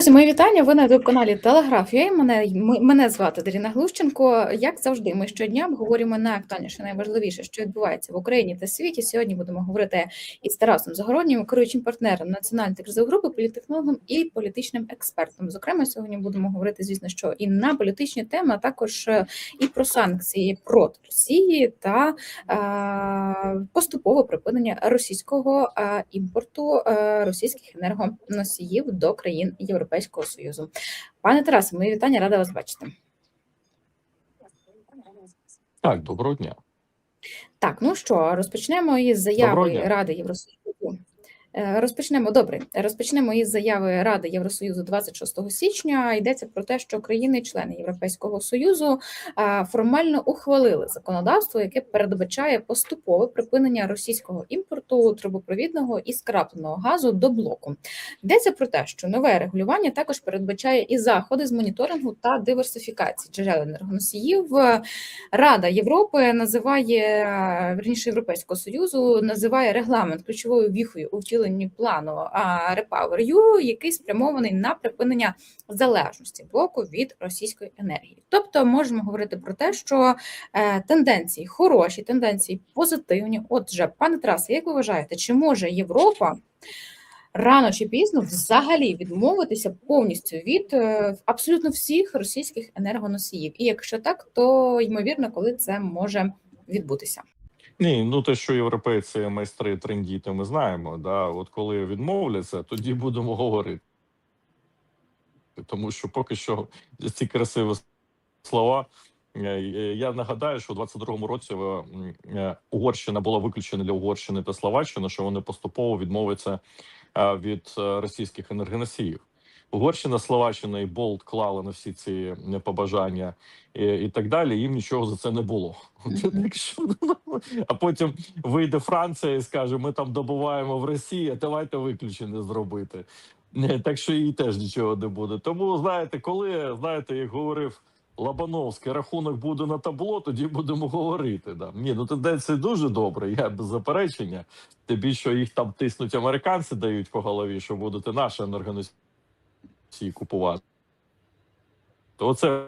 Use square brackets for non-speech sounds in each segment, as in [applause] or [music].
Друзі, Мої вітання. Ви на youtube каналі Телеграф. Я мене м- мене звати Даріна Глущенко. Як завжди, ми щодня обговорюємо найактуальніше, найважливіше, що відбувається в Україні та світі. Сьогодні будемо говорити із Тарасом Загороднім, керуючим партнером національної кризової групи, політтехнологом і політичним експертом. Зокрема, сьогодні будемо говорити, звісно, що і на політичні теми, а також е, і про санкції проти Росії та е, поступове припинення російського е, імпорту е, російських енергоносіїв до країн Європейського Союзу. Пане Тарасе, мої вітання, рада вас бачити. Так, доброго дня. Так, ну що, розпочнемо із заяви. Ради Євросоюзу. Е, Розпочнемо добре. Розпочнемо із заяви Ради Євросоюзу 26 січня. Йдеться про те, що країни-члени Європейського союзу формально ухвалили законодавство, яке передбачає поступове припинення російського імпорту трубопровідного і скрапленого газу до блоку. Йдеться про те, що нове регулювання також передбачає і заходи з моніторингу та диверсифікації джерел енергоносіїв. Рада Європи називає верніше Європейського союзу, називає регламент ключовою віхою у втіленні плану а, REPowerEU, який спрямований на припинення залежності блоку від російської енергії. Тобто можемо говорити про те, що е, тенденції хороші, тенденції позитивні. Отже, пане Тарасе, як ви вважаєте, чи може Європа? Рано чи пізно взагалі відмовитися повністю від е, абсолютно всіх російських енергоносіїв, і якщо так, то ймовірно, коли це може відбутися. Ні, ну те, що європейці майстри трендіти, ми знаємо. Да? От коли відмовляться, тоді будемо говорити. Тому що поки що ці красиві слова. е, е, Я нагадаю, що у 22-му році е, Угорщина була виключена для Угорщини та Словаччини, що вони поступово відмовляться від російських енергоносіїв. Угорщина, Словаччина і Болт клали на всі ці е, побажання і, і так далі. Їм нічого за це не було. [laughs] Ну, а потім вийде Франція і скаже: ми там добуваємо в Росії, а давайте виключення зробити. Е, Так що їй теж нічого не буде. Тому знаєте, коли знаєте, як говорив Лабановський, рахунок буде на табло, тоді будемо говорити. Да. Ні, ну тенденція дуже добра, я без заперечення. Тим більше що їх там тиснуть американці, дають по голові, що будете наші енергоносії купувати. То оце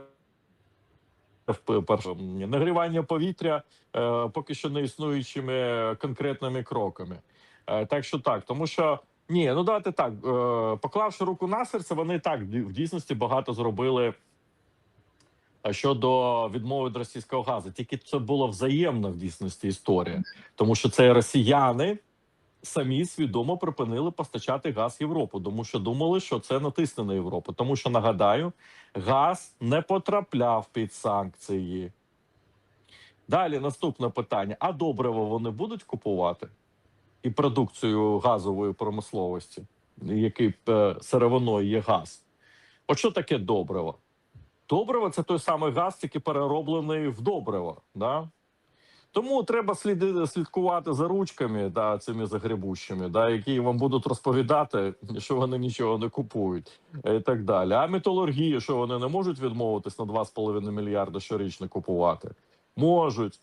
в- перше нагрівання повітря е, поки що не існуючими конкретними кроками. Е, так що так, тому що ні, ну давайте так. Е, поклавши руку на серце, вони так в дійсності багато зробили е, щодо відмови від російського газу. Тільки це було взаємно в дійсності історія, тому що це росіяни. Самі свідомо припинили постачати газ Європу, тому що думали, що це натисне на Європу. Тому що нагадаю, газ не потрапляв під санкції. Далі наступне питання: а добриво вони будуть купувати і продукцію газової промисловості, який е, сировиною є газ. От що таке добриво? Добриво це той самий газ, тільки перероблений в добриво. Да? Тому треба сліди, слідкувати за ручками, да, цими загребущими, да, які вам будуть розповідати, що вони нічого не купують, і так далі. А металургії, що вони не можуть відмовитись на 2,5 мільярда щорічно купувати, можуть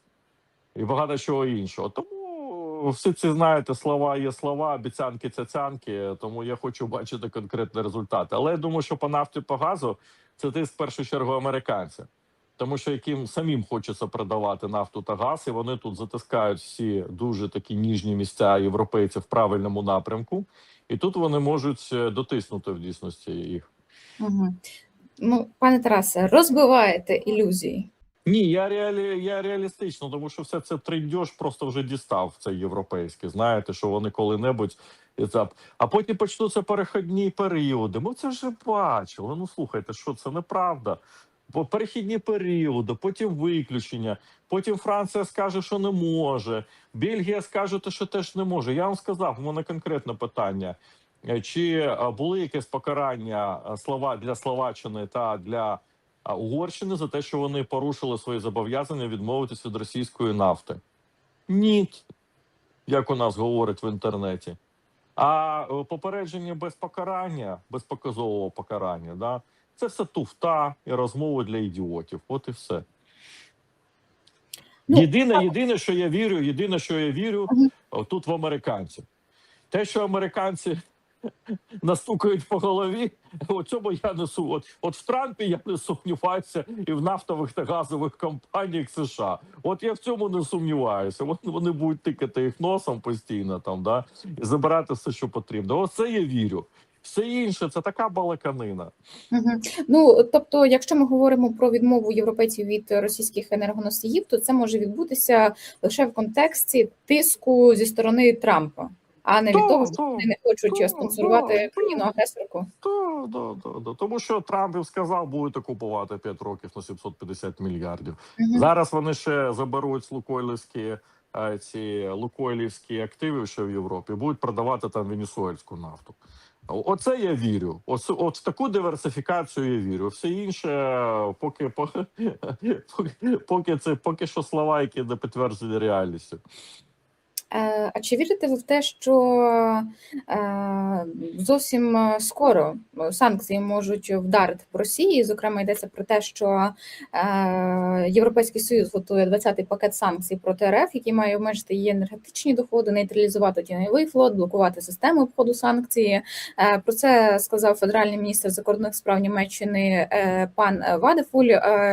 і багато чого іншого. Тому всі ці знаєте, слова є слова, обіцянки цяцянки. Тому я хочу бачити конкретні результати. Але я думаю, що по нафті по газу це ти в першу чергу американці. Тому що яким самим хочеться продавати нафту та газ, і вони тут затискають всі дуже такі ніжні місця європейців в правильному напрямку, і тут вони можуть е, дотиснути в дійсності їх. Угу. Ну, пане Тарасе, розбиваєте ілюзії. Ні, я реалі, я реалістично, тому що все це трендьош просто вже дістав цей європейський. Знаєте, що вони коли-небудь а потім почнуться перехідні періоди. Ми це вже бачили. Ну слухайте, що це неправда. Перехідні періоди, потім виключення. Потім Франція скаже, що не може. Бельгія скаже, що теж не може. Я вам сказав, у мене конкретне питання. Е, Чи е, були якесь покарання е, слова для Словаччини та для Угорщини за те, що вони порушили свої зобов'язання відмовитись від російської нафти? Ні, як у нас говорять в інтернеті. А попередження без покарання, без показового покарання, да, це все туфта і розмови для ідіотів. От і все. Ну, Єдине, єдине, що я вірю, єдине, що я вірю, тут в американців. Те, що американці [laughs] настукають по голові. [laughs] У цьому я не су. От, от в Трампі я не сумніваюся, і в нафтових та газових компаніях США. От я в цьому не сумніваюся. От вони будуть тикати їх носом постійно там, да, і забирати все, що потрібно. Оце я вірю. Все інше це така балаканина. Мгм. Ну тобто, якщо ми говоримо про відмову європейців від російських енергоносіїв, то це може відбутися лише в контексті тиску зі сторони Трампа, а не від того, що да, вони не хочуть да, спонсорувати країну агресорку. Да, да, да, да. Тому що Трамп сказав, будете купувати 5 років на 750 мільярдів. Мгм. Зараз вони ще заберуть з Лукойлівські е, ці лукойлівські активи ще в Європі, будуть продавати там венесуельську нафту. Оце я вірю. Оце, от в таку диверсифікацію я вірю. Все інше, поки, [laughs] поки, поки це поки що слова, які не підтверджені реальністю. Е, А чи вірите ви в те, що е, зовсім е, скоро санкції можуть вдарити по Росії? Зокрема, йдеться про те, що Європейський Союз готує 20-й пакет санкцій проти РФ, який має обмежити її енергетичні доходи, нейтралізувати тіньовий флот, блокувати систему обходу санкції. Про це сказав федеральний міністр закордонних справ Німеччини пан Вадефуль.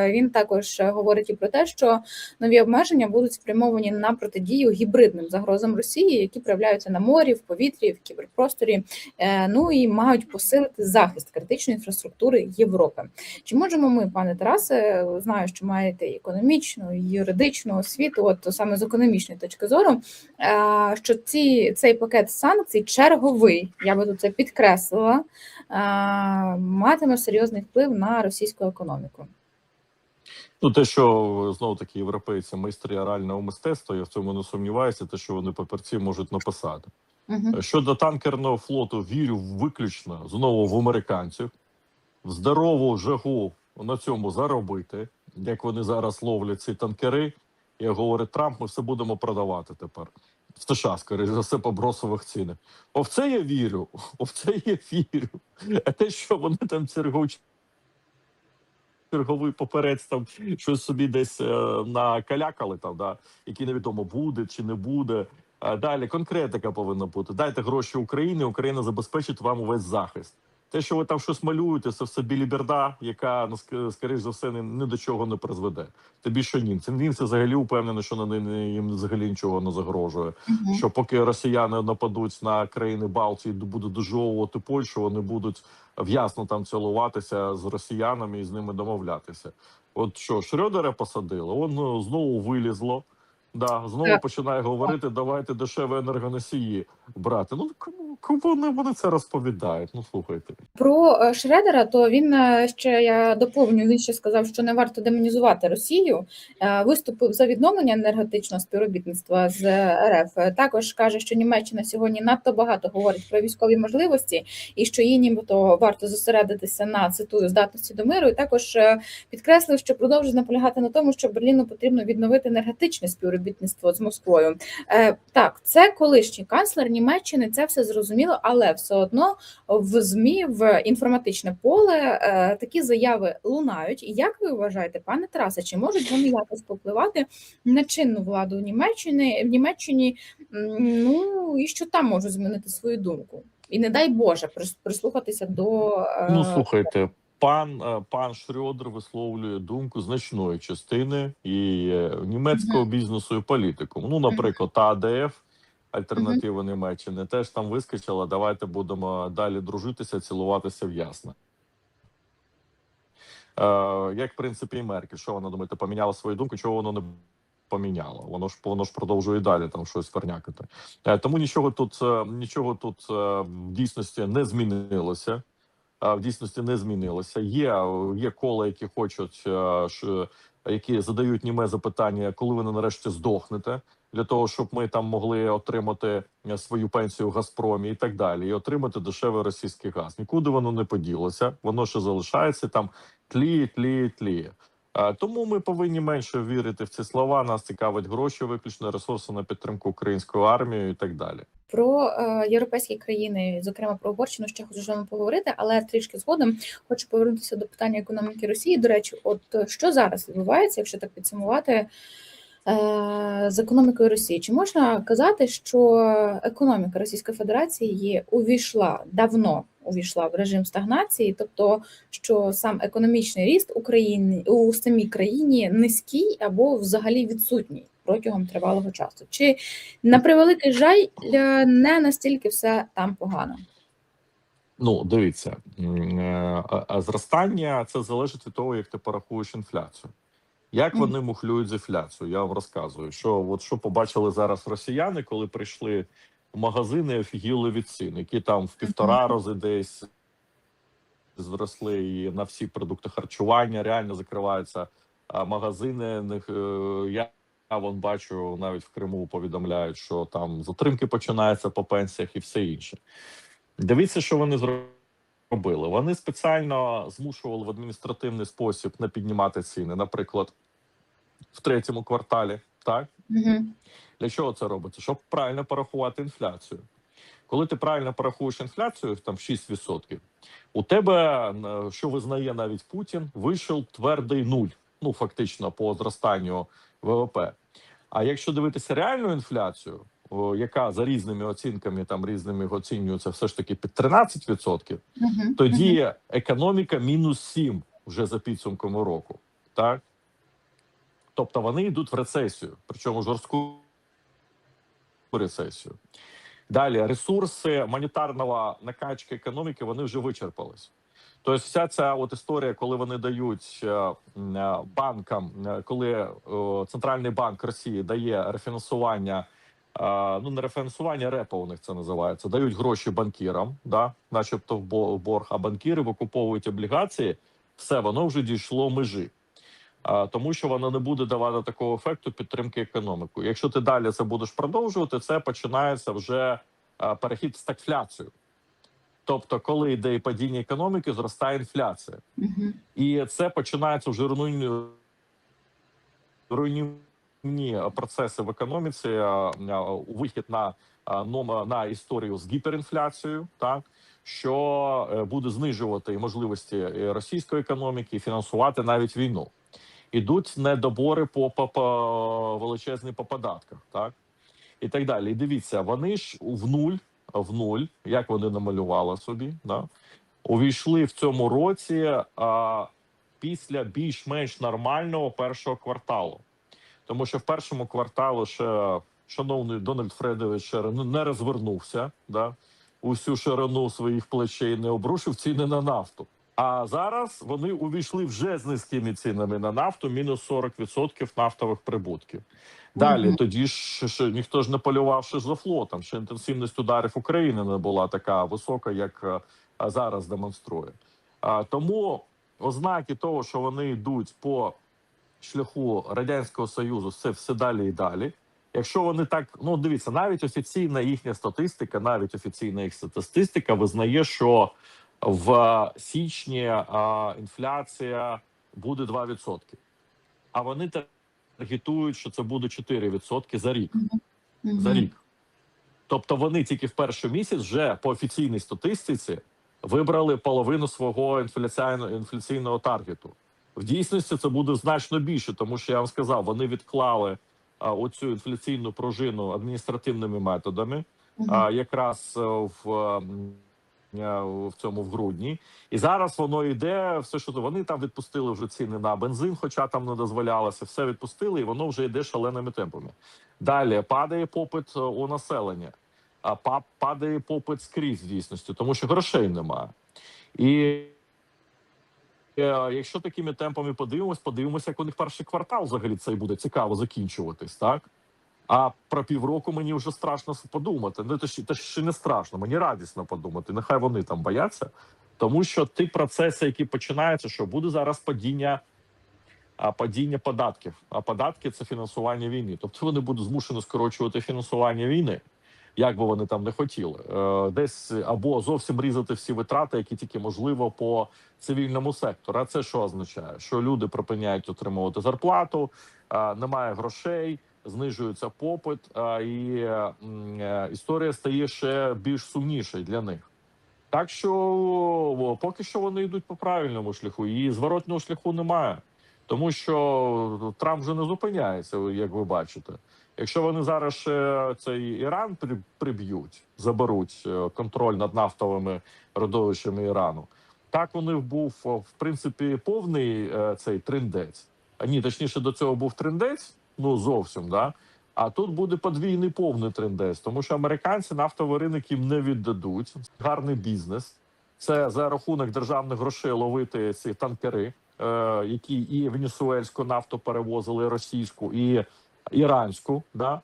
Він також говорить і про те, що нові обмеження будуть спрямовані на протидію гібридним загрозам Росії, які проявляються на морі, в повітрі, в кіберпросторі. е, Ну і мають посилити захист критичної інфраструктури Європи. Чи можемо ми, пане Тарасе, знаю, що маєте економічну, юридичну освіту, от саме з економічної точки зору, е, що ці цей пакет санкцій черговий, я би тут це підкреслила, е, матиме серйозний вплив на російську економіку. Ну, те, що знову таки європейці майстри орального мистецтва, я в цьому не сумніваюся, те, що вони папірці можуть написати. Угу. Щодо танкерного флоту, вірю виключно знову в американців, в здорову жагу на цьому заробити, як вони зараз ловлять ці танкери. Як говорить Трамп, ми все будемо продавати тепер. В США, скоріше за все, по бросових цінах. О, в це я вірю. О, в це я вірю. А те, що вони там чергові черговий поперець там щось собі десь е, накалякали там, да, які невідомо буде чи не буде. А далі конкретика повинна бути. Дайте гроші Україні, Україна забезпечить вам увесь захист. Те, що ви там щось малюєте, це все біліберда, яка ну, ск- скоріш за все ні, ні до чого не призведе. Тим більше німці. Німці взагалі впевнені, що на їм взагалі нічого не загрожує. Що поки росіяни нападуть на країни Балтії, будуть дожовувати Польщу, вони будуть в'ясно там цілуватися з росіянами і з ними домовлятися. От що Шрёдера посадили, воно знову вилізло. Да, знову Так. починає говорити: давайте дешеві енергоносії брати. Ну кому вони, вони це розповідають? Ну слухайте. Про е, Шредера, то він е, ще я доповню. Він ще сказав, що не варто демонізувати Росію. Е, Виступив за відновлення енергетичного співробітництва з РФ. Також каже, що Німеччина сьогодні надто багато говорить про військові можливості, і що їй нібито варто зосередитися на цитую здатності до миру. І також підкреслив, що продовжує наполягати на тому, що Берліну потрібно відновити енергетичне співробітництво з Москвою. Так, це колишній канцлер Німеччини. Це все зрозуміло, але все одно в змі в інформатичне поле е, такі заяви лунають. І як ви вважаєте, пане Тарасе, чи можуть вони якось попливати на чинну владу в Німеччині в Німеччині? Ну і що там можуть змінити свою думку? І не дай Боже прис- прислухатися до е, Ну слухайте, пан е, пан Шрёдер висловлює думку значної частини і німецького бізнесу і політику. Ну, наприклад, АДФ. Альтернатива Німеччини теж там вискочила. Давайте будемо далі дружитися, цілуватися в ясно. Е, як в принципі і Меркель, що вона думаєте, поміняла свою думку, чого воно не поміняло? Воно ж воно ж продовжує далі там щось пернякати. Е, тому нічого тут е, нічого тут е, в дійсності не змінилося. Е, В дійсності не змінилося. Є, є кола, які хочуть, які задають німе запитання, коли ви нарешті здохнете, для того, щоб ми там могли отримати е, свою пенсію в Газпромі і так далі, і отримати дешевий російський газ. Нікуди воно не поділося, воно ще залишається там, тліє, тліє, тліє. Е, Тому ми повинні менше вірити в ці слова. Нас цікавить гроші, виключно ресурси на підтримку української армії і так далі. Про е, європейські країни, зокрема про Угорщину, ще хочу з поговорити, але трішки згодом хочу повернутися до питання економіки Росії. До речі, от е, що зараз відбувається, якщо так підсумувати, з економікою Росії. Чи можна казати, що економіка Російської Федерації увійшла давно увійшла в режим стагнації, тобто що сам економічний ріст України у самій країні низький або взагалі відсутній протягом тривалого часу? Чи на превеликий жаль е, не настільки все там погано? Ну, дивіться, е, зростання це залежить від того, як ти порахуєш інфляцію. Як вони мухлюють з інфляцією? Я вам розказую, що от що побачили зараз росіяни, коли прийшли в магазини, офігіли від цін, які там в півтора рази десь зросли і на всі продукти харчування реально закриваються а, магазини. них, е, Я я вон бачу навіть в Криму повідомляють, що там затримки починаються по пенсіях і все інше. Дивіться, що вони зробили. Вони спеціально змушували в адміністративний спосіб не піднімати ціни, наприклад, в третьому кварталі. Так Угу. для чого це робиться? Щоб правильно порахувати інфляцію. Коли ти правильно порахуєш інфляцію, там 6%, у тебе, е, що визнає навіть Путін, вийшов твердий нуль. Ну фактично по зростанню ВВП. А якщо дивитися реальну інфляцію, яка за різними оцінками там різними оцінюється все ж таки під 13%, Угу. тоді економіка мінус 7 вже за підсумками року. Так? Тобто вони йдуть в рецесію, причому жорстку рецесію. Далі ресурси монетарного накачки економіки вони вже вичерпались. Тобто, вся ця от історія, коли вони дають е, е, банкам, е, коли центральний банк Росії дає рефінансування, ну не рефінансування, репо у них це називається, дають гроші банкірам, да, начебто в борг, а банкіри викуповують облігації, все воно вже дійшло межі. Тому що воно не буде давати такого ефекту підтримки економіку. Якщо ти далі це будеш продовжувати, це починається вже перехід в стагфляцію. Тобто, коли йде і падіння економіки, зростає інфляція, Угу. і це починається вже руйнівні, руйнівні процеси в економіці, вихід на на історію з гіперінфляцією, так що е, буде знижувати можливості е, російської економіки, фінансувати навіть війну. Ідуть недобори по, по, по величезні по податках, так і так далі. І дивіться, вони ж в нуль, в нуль, як вони намалювали собі, да, увійшли в цьому році а, після більш-менш нормального першого кварталу. Тому що в першому кварталі ще шановний Дональд Фредович не не розвернувся, да, усю ширину своїх плечей не обрушив ціни на нафту. А зараз вони увійшли вже з низькими цінами на нафту, мінус 40% нафтових прибутків. Далі тоді ж ще ніхто ж не полював ще за флотом. Ще інтенсивність ударів України не була така висока, як е, а зараз демонструє. А, тому ознаки того, що вони йдуть по шляху радянського союзу, це все далі і далі. Якщо вони так, ну дивіться, навіть офіційна їхня статистика, навіть офіційна їх статистика визнає, що в січні а, інфляція буде 2%. А вони таргетують, що це буде 4% за рік. За рік. Тобто вони тільки в перший місяць вже по офіційній статистиці вибрали половину свого інфляційного інфляційного таргету. В дійсності це буде значно більше, тому що я вам сказав, вони відклали а, оцю інфляційну пружину адміністративними методами, а, якраз е, в, в цьому в грудні. І зараз воно йде. Все, що вони там відпустили вже ціни на бензин, хоча там не дозволялося, все відпустили, і воно вже йде шаленими темпами. Далі падає попит е, у населення, а па- падає попит скрізь в дійсності, тому що грошей немає. І е, якщо такими темпами подивимось, подивимося, як у них перший квартал взагалі цей буде цікаво закінчуватись, так? А про півроку мені вже страшно подумати. Ну, це, ще- ще не страшно, мені радісно подумати. Нехай вони там бояться, тому що ті процеси, які починаються, що буде зараз падіння, а, падіння податків. А податки це фінансування війни. Тобто вони будуть змушені скорочувати фінансування війни, як би вони там не хотіли. Е, десь або зовсім різати всі витрати, які тільки можливо по цивільному сектору. А це що означає? Що люди припиняють отримувати зарплату, немає грошей знижується попит, і е, історія стає ще більш сумнішою для них. Так що поки що вони йдуть по правильному шляху, і зворотнього шляху немає. тому що Трамп вже не зупиняється, як ви бачите. Якщо вони зараз ще цей Іран при- приб'ють, заберуть е, контроль над нафтовими родовищами Ірану, так них був в принципі повний е, цей трендець. А ні, точніше, до цього був трендець, ну зовсім да. А тут буде подвійний повний трендець, тому що американці нафтовий ринок їм не віддадуть. Гарний бізнес. Це за рахунок державних грошей ловити ці танкери, е, які і венесуельську нафту перевозили, і російську, і іранську. Да?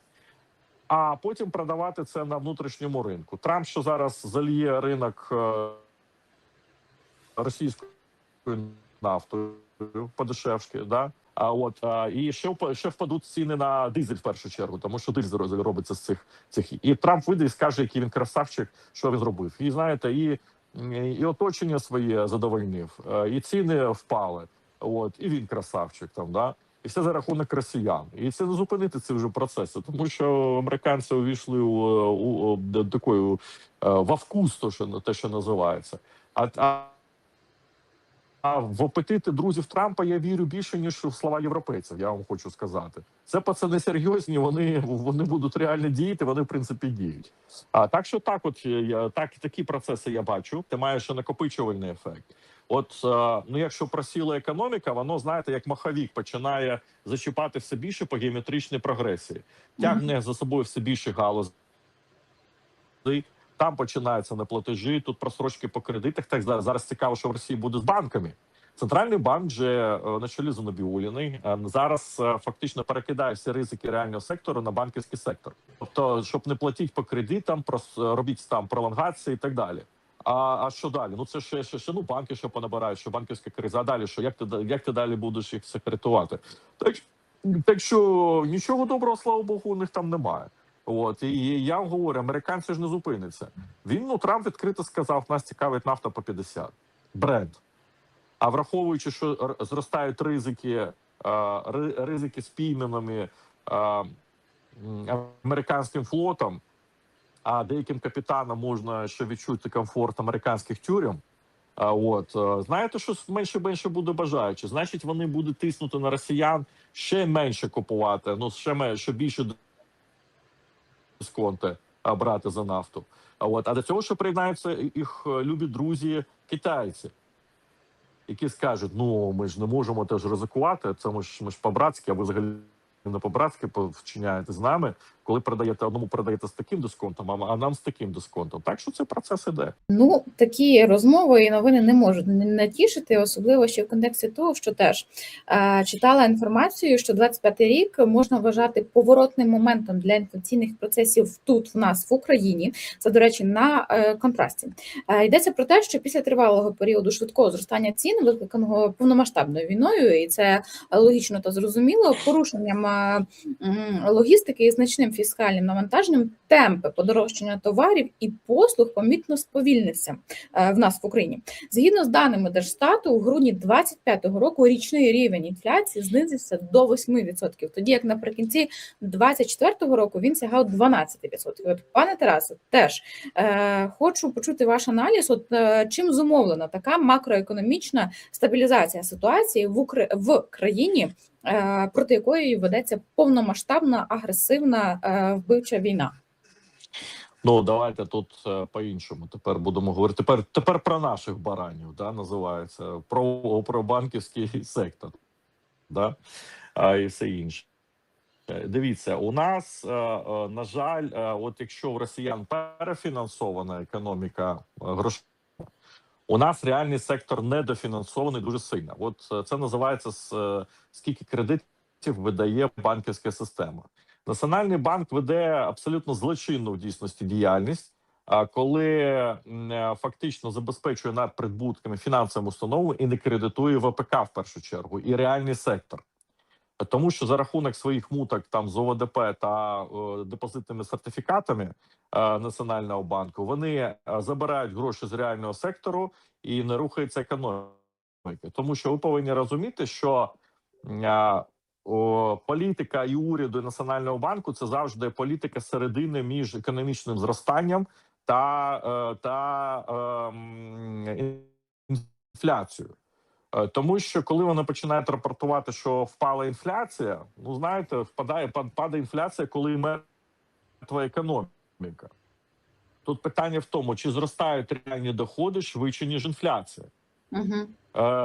А потім продавати це на внутрішньому ринку. Трамп, що зараз зальє ринок е, російською нафтою подешевшки, да? А от і ще ще впадуть ціни на дизель в першу чергу, тому що дизель робиться з цих цих. І Трамп вийде і скаже, який він красавчик, що він зробив. І знаєте, і, і оточення своє задовольнив, е, і ціни впали. От і він красавчик там, да. І все за рахунок росіян, і це не зупинити ці вже процеси, тому що американці увійшли у, у, у до такої е, во то що те, що називається. А в апетити друзів Трампа я вірю більше ніж в слова європейців. Я вам хочу сказати. Це пацани серйозні. Вони вони будуть реально діяти. Вони в принципі діють. А так що так, от я так такі процеси я бачу. Ти маєш накопичувальний ефект. От е, ну, якщо просіла економіка, воно знаєте, як маховік починає зачіпати все більше по геометричній прогресії, тягне за собою все більше галузей. Там починаються неплатежі, тут просрочки по кредитах. Так зараз зараз цікаво, що в Росії буде з банками. Центральний банк вже е, на чолі Занобіуліний е, зараз е, фактично перекидає всі ризики реального сектору на банківський сектор. Тобто, щоб не платити по кредитам, робіть там пролонгації і так далі. А, а що далі? Ну це ще, ще, ще ну банки ще понабирають, що банківська криза. А далі що? Як ти як ти далі будеш їх секретувати? Так, так що нічого доброго, слава Богу, у них там немає. От і я говорю, американці ж не зупиняться. Він ну Трамп відкрито сказав, нас цікавить нафта по 50. Бренд. А враховуючи, що зростають ризики, е, ризики з пійманими е, американським флотом, а деяким капітанам можна ще відчути комфорт американських тюрем. От е, знаєте, що менше менше буде бажаючи. Значить, вони будуть тиснути на росіян ще менше купувати. Ну ще менше ще більше дисконти конте брати за нафту. А от а до цього ще приєднаються їх е, любі друзі китайці, які скажуть: ну ми ж не можемо теж ризикувати. Це ми ж ми ж по-братськи, а ви взагалі не по-братськи вчиняєте з нами, коли продаєте одному, продаєте з таким дисконтом, а нам з таким дисконтом. Так що цей процес іде. Ну, такі розмови і новини не можуть не натішити, особливо ще в контексті того, що теж е, читала інформацію, що 25-й рік можна вважати поворотним моментом для інфляційних процесів тут в нас в Україні. Це до речі, на е, контрасті е, йдеться про те, що після тривалого періоду швидкого зростання цін, викликаного повномасштабною війною, і це логічно та зрозуміло, порушенням логістики і значним фіскальним навантаженням темпи подорожчання товарів і послуг помітно сповільнився е, в нас в Україні. Згідно з даними Держстату, у грудні 25-го року річний рівень інфляції знизився до 8%, тоді як наприкінці 24-го року він сягав 12%. От, пане Тарасе, теж е, хочу почути ваш аналіз. От е, чим зумовлена така макроекономічна стабілізація ситуації в Укра... в країні, проти якої ведеться повномасштабна агресивна е, вбивча війна? Ну давайте тут е, по-іншому. Тепер будемо говорити. Тепер тепер про наших баранів, да, називається про, про банківський сектор, да, а, і все інше. Е, Дивіться, у нас, е, е, на жаль, е, от якщо в росіян перефінансована економіка е, грошей, у нас реальний сектор недофінансований дуже сильно. От е, це називається е, скільки кредитів видає банківська система. Національний банк веде абсолютно злочинну в дійсності діяльність, а коли е, фактично забезпечує над прибутками фінансовим установу і не кредитує ВПК в першу чергу і реальний сектор. Тому що за рахунок своїх муток там з ОВДП та е, депозитними сертифікатами е, Національного банку вони е, забирають гроші з реального сектору і не рухається економіка. Тому що ви повинні розуміти, що е, о, політика і уряду і національного банку це завжди політика середини між економічним зростанням та, е, та ем, інфляцією. Е, Тому що коли вони починають рапортувати, що впала інфляція, ну знаєте, впадає падає інфляція, коли мертва економіка. Тут питання в тому, чи зростають реальні доходи швидше, ніж інфляція. Угу.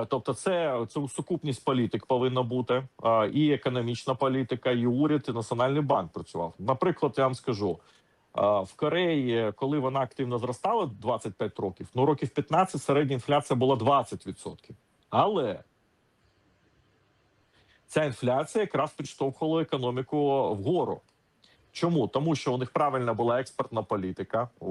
Тобто, це, це сукупність політик повинна бути е, і економічна політика, і уряд, і національний банк працював. Наприклад, я вам скажу в Кореї, коли вона активно зростала 25 років, ну років 15 середня інфляція була 20%. Але ця інфляція якраз підштовхувала економіку вгору. Чому? Тому що у них правильна була експортна політика, е,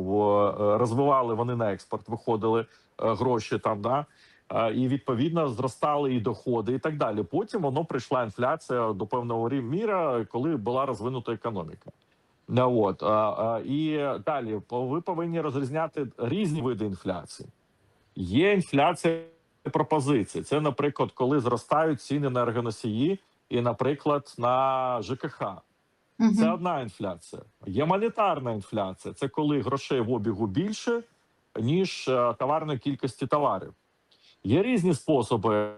розвивали вони на експорт, виходили е, гроші там, да Е, і відповідно зростали і доходи, і так далі. Потім воно прийшла інфляція до певного рів- міра, коли була розвинута економіка. Ну, от і далі ви повинні розрізняти різні види інфляції. Є інфляція пропозицій. Це, наприклад, коли зростають ціни на енергоносії, і, наприклад, на ЖКХ. Це одна інфляція. Є монетарна інфляція. Це коли грошей в обігу більше, ніж е, товарної кількості товарів. Є різні способи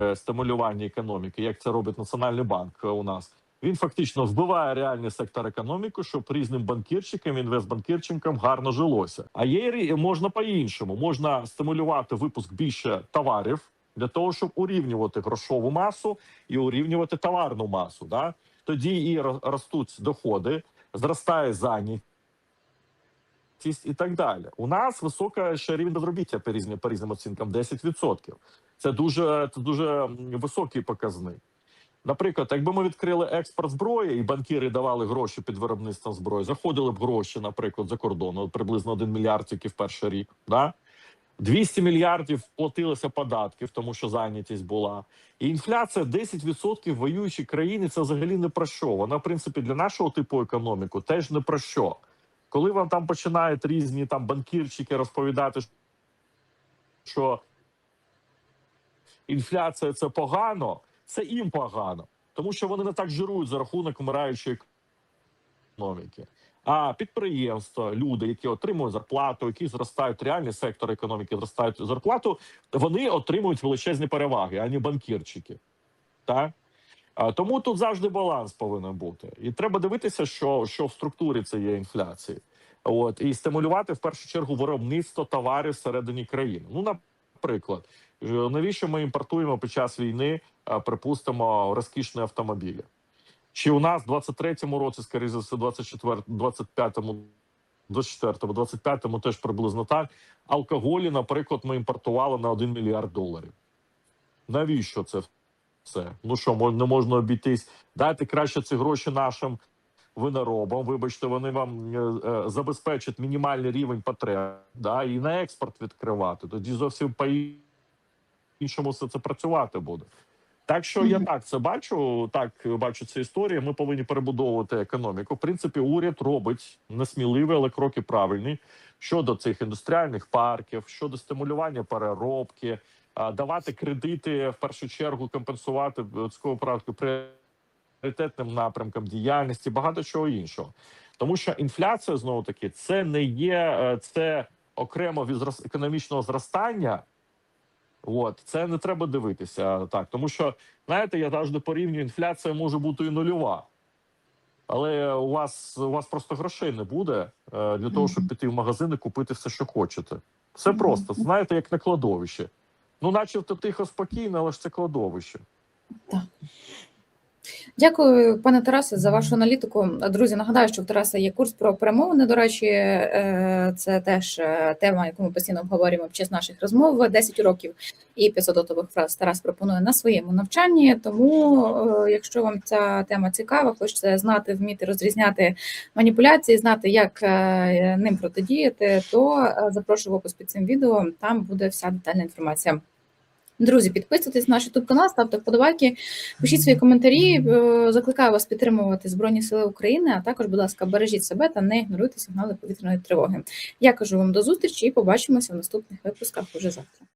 е, стимулювання економіки, як це робить Національний банк у нас. Він фактично вбиває реальний сектор економіки, щоб різним банкірчикам, інвестбанкірчикам гарно жилося. А є можна по-іншому. Можна стимулювати випуск більше товарів для того, щоб урівнювати грошову масу і урівнювати товарну масу. Да? Тоді і ростуть доходи, зростає зайнятість і так далі. У нас висока ще рівень безробіття по різним по різним оцінкам 10%. Це дуже це дуже високий показник. Наприклад, якби ми відкрили експорт зброї, і банкіри давали гроші під виробництвом зброї, заходили б гроші, наприклад, за кордон, от приблизно 1 мільярд тільки в перший рік. Да? 200 мільярдів платилося податків, тому що зайнятість була. І інфляція 10% в воюючій країні це взагалі не про що. Вона, в принципі, для нашого типу економіку теж не про що. Коли вам там починають різні там банкірчики розповідати, що інфляція це погано, це їм погано, тому що вони не так жирують за рахунок вмираючої економіки. А підприємства, люди, які отримують зарплату, які зростають реальний сектор економіки, зростають зарплату, вони отримують величезні переваги, а не банкірчики. Так? Тому тут завжди баланс повинен бути. І треба дивитися, що, що в структурі цієї інфляції. От, і стимулювати в першу чергу виробництво товарів всередині країни. Ну, наприклад, навіщо ми імпортуємо під час війни, е, припустимо, розкішні автомобілі? Чи у нас в 23-му році, скоріше за все, 24, 25-му, 24-му, 25-му теж приблизно так. Алкоголі, наприклад, ми імпортували на 1 мільярд доларів. Навіщо це все? Ну що, не можна обійтись? Дайте краще ці гроші нашим виноробам. Вибачте, вони вам е, е, забезпечать мінімальний рівень потреб, да, і на експорт відкривати. Тоді зовсім по іншому все це працювати буде. Так що я так це бачу. Так бачу цю історію. Ми повинні перебудовувати економіку. В принципі, уряд робить несміливі, але кроки правильні щодо цих індустріальних парків, щодо стимулювання переробки, давати кредити в першу чергу, компенсувати цього практику пріоритетним напрямкам діяльності, багато чого іншого. Тому що інфляція знову таки це не є е, це окремо від економічного зростання. От це не треба дивитися так, тому що знаєте, я завжди порівнюю, інфляція може бути і нульова, але у вас у вас просто грошей не буде е, для того, щоб піти в магазин і купити все, що хочете. Все просто знаєте, як на кладовище. Ну, начебто тихо, спокійно, але ж це кладовище. Дякую, пане Тарасе, за вашу аналітику. Друзі, нагадаю, що в Тараса є курс про перемовини. До речі, е, це теж е, тема, яку ми постійно обговорюємо під час наших розмов. 10 років і 500 готових фраз Тарас пропонує на своєму навчанні. Тому, е, якщо вам ця тема цікава, хочете знати, вміти розрізняти маніпуляції, знати, як ним протидіяти, то запрошую в опис під цим відео. Там буде вся детальна інформація. Друзі, підписуйтесь на наш YouTube канал, ставте вподобайки, пишіть свої коментарі. Е, Закликаю вас підтримувати Збройні Сили України, а також, будь ласка, бережіть себе та не ігноруйте сигнали повітряної тривоги. Я кажу вам до зустрічі і побачимося в наступних випусках уже завтра.